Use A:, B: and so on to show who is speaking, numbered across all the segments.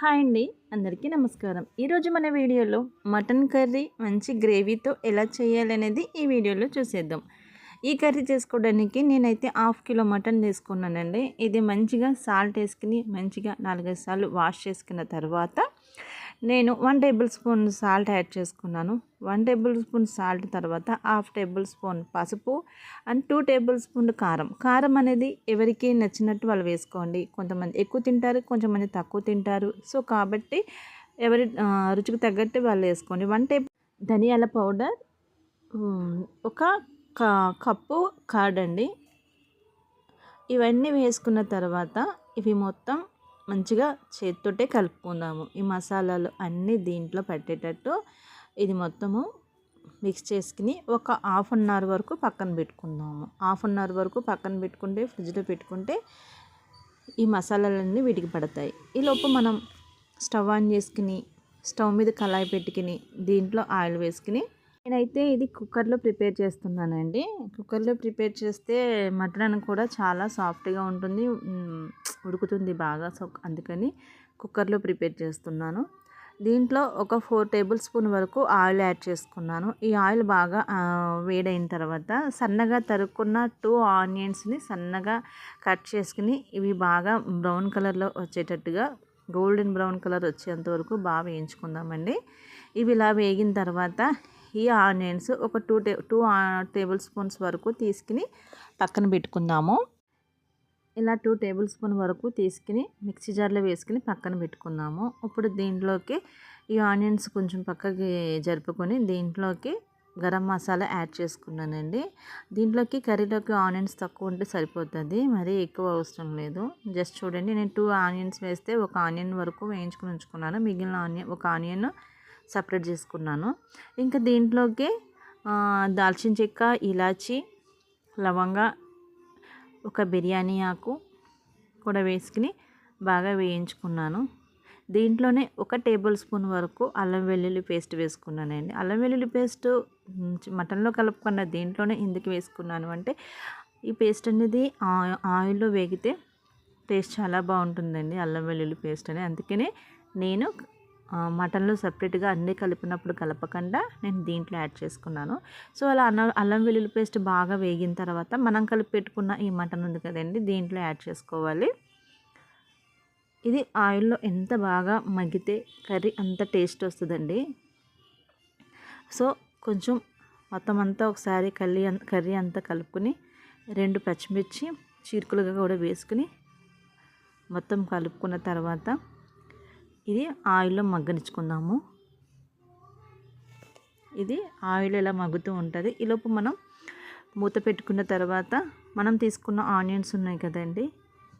A: Hi అండి అందరికీ నమస్కారం. ఈరోజు మన వీడియోలో మటన్ కర్రీ మంచి గ్రేవీతో ఎలా చేయాలనేది ఈ వీడియోలో చూసేద్దాం. ఈ కర్రీ చేసుకోవడానికి నేనైతే హాఫ్ కిలో మటన్ తీసుకున్నానండి. ఇది మంచిగా సాల్ట్ వేసుకుని మంచిగా నాలుగైదు సార్లు వాష్ చేసుకున్న తర్వాత నేను one tablespoon salt add చేసుకున్నాను. వన్ టేబుల్ స్పూన్ సాల్ట్ తర్వాత హాఫ్ టేబుల్ స్పూన్ పసుపు అండ్ టూ టేబుల్ స్పూన్ కారం. కారం అనేది ఎవరికి నచ్చినట్టు వాళ్ళు వేసుకోండి. కొంతమంది ఎక్కువ తింటారు కొంతమంది తక్కువ తింటారు. సో కాబట్టి ఎవరి రుచికి తగ్గట్టు వాళ్ళు వేసుకోండి. వన్ టేబుల్ ధనియాల పౌడర్ ఒక కప్పు కార్డ్. అండి ఇవన్నీ వేసుకున్న తర్వాత ఇవి మొత్తం మంచిగా చేతితోటే కలుపుకుందాము. ఈ మసాలాలు అన్నీ దీంట్లో పెట్టేటట్టు ఇది మొత్తము మిక్స్ చేసుకుని ఒక హాఫ్ అన్ అవర్ వరకు పక్కన పెట్టుకుందాము. హాఫ్ అన్ అవర్ వరకు పక్కన పెట్టుకుంటే ఫ్రిడ్జ్లో పెట్టుకుంటే ఈ మసాలాలన్నీ వీటికి పడతాయి. ఈలోపు మనం స్టవ్ ఆన్ చేసుకుని స్టవ్ మీద కళాయి పెట్టుకుని దీంట్లో ఆయిల్ వేసుకుని నేనైతే ఇది కుక్కర్లో ప్రిపేర్ చేస్తున్నానండి. కుక్కర్లో ప్రిపేర్ చేస్తే మటన్ కూడా చాలా సాఫ్ట్గా ఉంటుంది. ఉడుకుతుంది బాగా సో అందుకని కుక్కర్లో ప్రిపేర్ చేస్తున్నాను. దీంట్లో ఒక ఫోర్ టేబుల్ స్పూన్ వరకు ఆయిల్ యాడ్ చేసుకున్నాను. ఈ ఆయిల్ బాగా వేడైన తర్వాత సన్నగా తరుక్కున్న టూ ఆనియన్స్ని సన్నగా కట్ చేసుకుని ఇవి బాగా బ్రౌన్ కలర్లో వచ్చేటట్టుగా గోల్డెన్ బ్రౌన్ కలర్ వచ్చేంత వరకు బాగా వేయించుకుందామండి. ఇవి ఇలా వేగిన తర్వాత ఈ ఆనియన్స్ ఒక టూ టే టూ టేబుల్ స్పూన్స్ వరకు తీసుకుని పక్కన పెట్టుకుందాము. ఇలా టూ టేబుల్ స్పూన్ వరకు తీసుకుని మిక్సీ జార్లో వేసుకుని పక్కన పెట్టుకుందాము. ఇప్పుడు దీంట్లోకి ఈ ఆనియన్స్ కొంచెం పక్కకి జరుపుకొని దీంట్లోకి గరం మసాలా యాడ్ చేసుకున్నానండి. దీంట్లోకి కర్రీలోకి ఆనియన్స్ తక్కువ ఉంటే సరిపోతుంది. మరీ ఎక్కువ అవసరం లేదు. జస్ట్ చూడండి నేను టూ ఆనియన్స్ వేస్తే ఒక ఆనియన్ వరకు వేయించుకుని ఉంచుకున్నాను. మిగిలిన ఆనియన్ ఒక ఆనియన్ సపరేట్ చేసుకున్నాను. ఇంకా దీంట్లోకి దాల్చిన చెక్క ఇలాచి లవంగా ఒక బిర్యానీ ఆకు కూడా వేసుకుని బాగా వేయించుకున్నాను. దీంట్లోనే ఒక టేబుల్ స్పూన్ వరకు అల్లం వెల్లుల్లి పేస్ట్ వేసుకున్నానండి. అల్లం వెల్లుల్లి పేస్ట్ మటన్లో కలుపుకున్న దీంట్లోనే ఎందుకు వేసుకున్నాను అంటే ఈ పేస్ట్ అనేది ఆయిల్లో వేగితే టేస్ట్ చాలా బాగుంటుందండి అల్లం వెల్లుల్లి పేస్ట్ అని. అందుకనే నేను మటన్లో సపరేట్గా అన్నీ కలిపినప్పుడు కలపకుండా నేను దీంట్లో యాడ్ చేసుకున్నాను. సో అలా అన్నం అల్లం వెల్లుల్లి పేస్ట్ బాగా వేగిన తర్వాత మనం కలిపి పెట్టుకున్న ఈ మటన్ ఉంది కదండి దీంట్లో యాడ్ చేసుకోవాలి. ఇది ఆయిల్లో ఎంత బాగా మగ్గితే కర్రీ అంత టేస్ట్ వస్తుందండి. సో కొంచెం మొత్తం అంతా ఒకసారి కర్రీ కర్రీ అంతా కలుపుకొని రెండు పచ్చిమిర్చి చీరుకులుగా కూడా వేసుకుని మొత్తం కలుపుకున్న తర్వాత ఇది ఆయిల్లో మగ్గనిచ్చుకుందాము. ఇది ఆయిల్ ఇలా మగ్గుతూ ఉంటుంది. ఈలోపు మనం మూత పెట్టుకున్న తర్వాత మనం తీసుకున్న ఆనియన్స్ ఉన్నాయి కదండి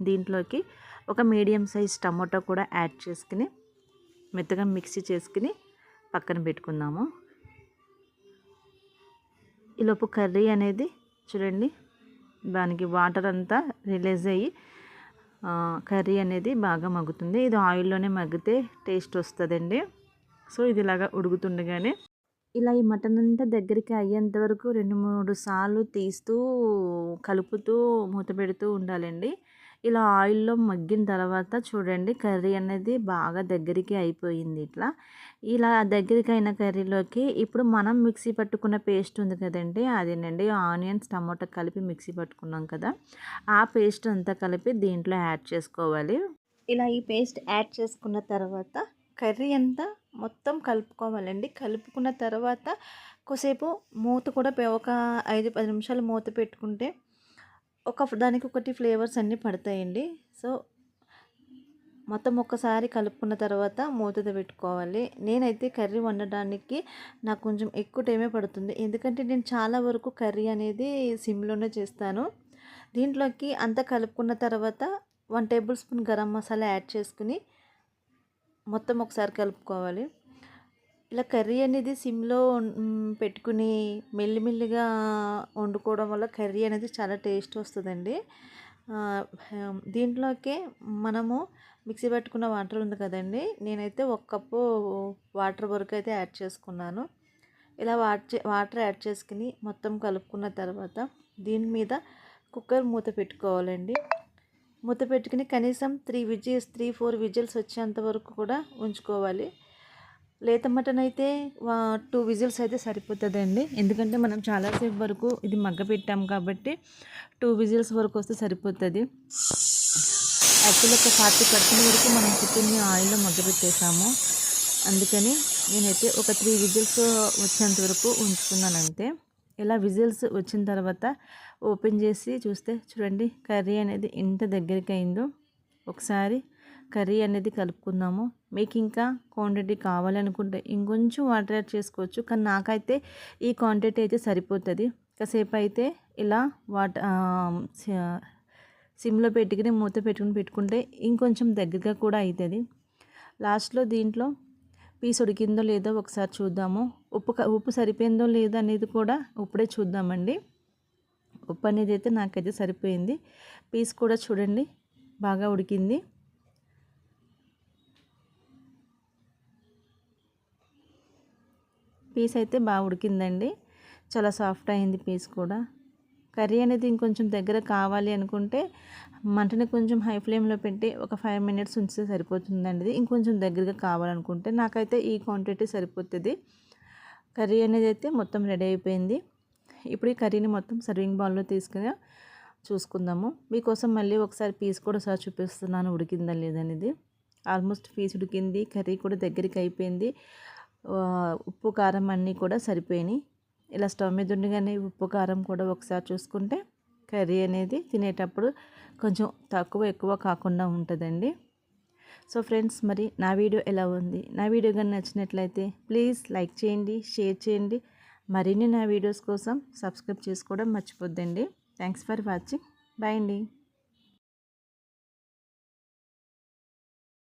A: దీంట్లోకి ఒక మీడియం సైజ్ టమాటో కూడా యాడ్ చేసుకుని మెత్తగా మిక్సీ చేసుకుని పక్కన పెట్టుకుందాము. ఈలోపు కర్రీ అనేది చూడండి దానికి వాటర్ అంతా రిలీజ్ అయ్యి కర్రీ అనేది బాగా మగ్గుతుంది. ఇది ఆయిల్లోనే మగ్గితే టేస్ట్ వస్తుందండి. సో ఇది ఇలాగా ఉడుకుతుండగానే ఇలా ఈ మటన్ అంతా దగ్గరికి అయ్యేంత వరకు రెండు మూడు సార్లు తీస్తూ కలుపుతూ మూత పెడుతూ ఉండాలండి. ఇలా ఆయిల్లో మగ్గిన తర్వాత చూడండి కర్రీ అనేది బాగా దగ్గరికి అయిపోయింది ఇట్లా. ఇలా దగ్గరికి అయిన కర్రీలోకి ఇప్పుడు మనం మిక్సీ పట్టుకున్న పేస్ట్ ఉంది కదండి అదేనండి ఆనియన్స్ టమాటా కలిపి మిక్సీ పట్టుకున్నాం కదా ఆ పేస్ట్ అంతా కలిపి దీంట్లో యాడ్ చేసుకోవాలి. ఇలా ఈ పేస్ట్ యాడ్ చేసుకున్న తర్వాత కర్రీ అంతా మొత్తం కలుపుకోవాలండి. కలుపుకున్న తర్వాత కొద్దిసేపు మూత కూడా ఒక ఐదు పది నిమిషాలు మూత పెట్టుకుంటే ఒక దానికి ఒకటి ఫ్లేవర్స్ అన్నీ పడతాయండి. సో మొత్తం ఒక్కసారి కలుపుకున్న తర్వాత మూతతో పెట్టుకోవాలి. నేనైతే కర్రీ వండడానికి నాకు కొంచెం ఎక్కువ టైమే పడుతుంది. ఎందుకంటే నేను చాలా వరకు కర్రీ అనేది సిమ్లోనే చేస్తాను. దీంట్లోకి అంతా కలుపుకున్న తర్వాత one tablespoon garam masala add చేసుకుని మొత్తం ఒకసారి కలుపుకోవాలి. ఇలా కర్రీ అనేది సిమ్లో పెట్టుకుని మెల్లిమెల్లిగా వండుకోవడం వల్ల కర్రీ అనేది చాలా టేస్ట్ వస్తుందండి. దీంట్లోకి మనము మిక్సీ పెట్టుకున్న వాటర్ ఉంది కదండి నేనైతే ఒక కప్పు వాటర్ వరకు అయితే యాడ్ చేసుకున్నాను. ఇలా వాటర్ యాడ్ చేసుకుని మొత్తం కలుపుకున్న తర్వాత దీని మీద కుక్కర్ మూత పెట్టుకోవాలండి. మూత పెట్టుకుని కనీసం three whistles three four whistles వచ్చేంత వరకు కూడా ఉంచుకోవాలి. లేత మటన్ అయితే టూ విజిల్స్ అయితే సరిపోతుందండి. ఎందుకంటే మనం చాలాసేపు వరకు ఇది మగ్గ పెట్టాం కాబట్టి టూ విజిల్స్ వరకు వస్తే సరిపోతుంది. యాక్చువల్లీ ఒక ఫార్టీ పర్సెంట్ వరకు మనం చికెన్ని ఆయిల్లో మగ్గ పెట్టేసాము అందుకని నేనైతే ఒక త్రీ విజిల్స్ వచ్చేంత వరకు ఉంచుకున్నాను అంతే. ఇలా విజిల్స్ వచ్చిన తర్వాత ఓపెన్ చేసి చూస్తే చూడండి కర్రీ అనేది ఎంత దగ్గరికి అయిందో ఒకసారి కర్రీ అనేది కలుపుకుందాము. మీకు ఇంకా క్వాంటిటీ కావాలనుకుంటే ఇంకొంచెం వాటర్ యాడ్ చేసుకోవచ్చు. కానీ నాకైతే ఈ క్వాంటిటీ అయితే సరిపోతుంది. కాసేపు అయితే ఇలా వాటర్ సిమ్లో పెట్టుకుని మూత పెట్టుకుని పెట్టుకుంటే ఇంకొంచెం దగ్గరగా కూడా అవుతుంది లాస్ట్లో దీంట్లో పీస్ ఉడికిందో లేదో ఒకసారి చూద్దాము. ఉప్పు ఉప్పు సరిపోయిందో లేదో అనేది కూడా ఇప్పుడే చూద్దామండి. ఉప్పు అనేది అయితే నాకైతే సరిపోయింది. పీస్ కూడా చూడండి బాగా ఉడికింది. పీస్ అయితే బాగా ఉడికిందండి. చాలా సాఫ్ట్ అయింది పీస్ కూడా. కర్రీ అనేది ఇంకొంచెం దగ్గర కావాలి అనుకుంటే మంటని కొంచెం హై ఫ్లేమ్లో పెట్టి ఒక ఫైవ్ మినిట్స్ ఉంచితే సరిపోతుందండి. ఇది ఇంకొంచెం దగ్గరగా కావాలనుకుంటే నాకైతే ఈ క్వాంటిటీ సరిపోతుంది. కర్రీ అనేది అయితే మొత్తం రెడీ అయిపోయింది. ఇప్పుడు ఈ కర్రీని మొత్తం సర్వింగ్ బౌల్లో తీసుకుని చూసుకుందాము. మీకోసం మళ్ళీ ఒకసారి పీస్ కూడా సార్ చూపిస్తున్నాను ఉడికిందా లేదనేది ఆల్మోస్ట్ పీస్ ఉడికింది. కర్రీ కూడా దగ్గరికి అయిపోయింది. ఉప్పు కారం అన్నీ కూడా సరిపోయినాయి. ఇలా స్టవ్ మీద ఉండగానే ఉప్పు కారం కూడా ఒకసారి చూసుకుంటే కర్రీ అనేది తినేటప్పుడు కొంచెం తక్కువ ఎక్కువ కాకుండా ఉంటుందండి. సో ఫ్రెండ్స్ మరి నా వీడియో ఎలా ఉంది? నా వీడియో కానీ నచ్చినట్లయితే ప్లీజ్ లైక్ చేయండి షేర్ చేయండి. మరిన్ని నా వీడియోస్ కోసం సబ్స్క్రైబ్ చేసుకోవడం మర్చిపోద్దండి. Thanks for watching. బాయ్ అండి.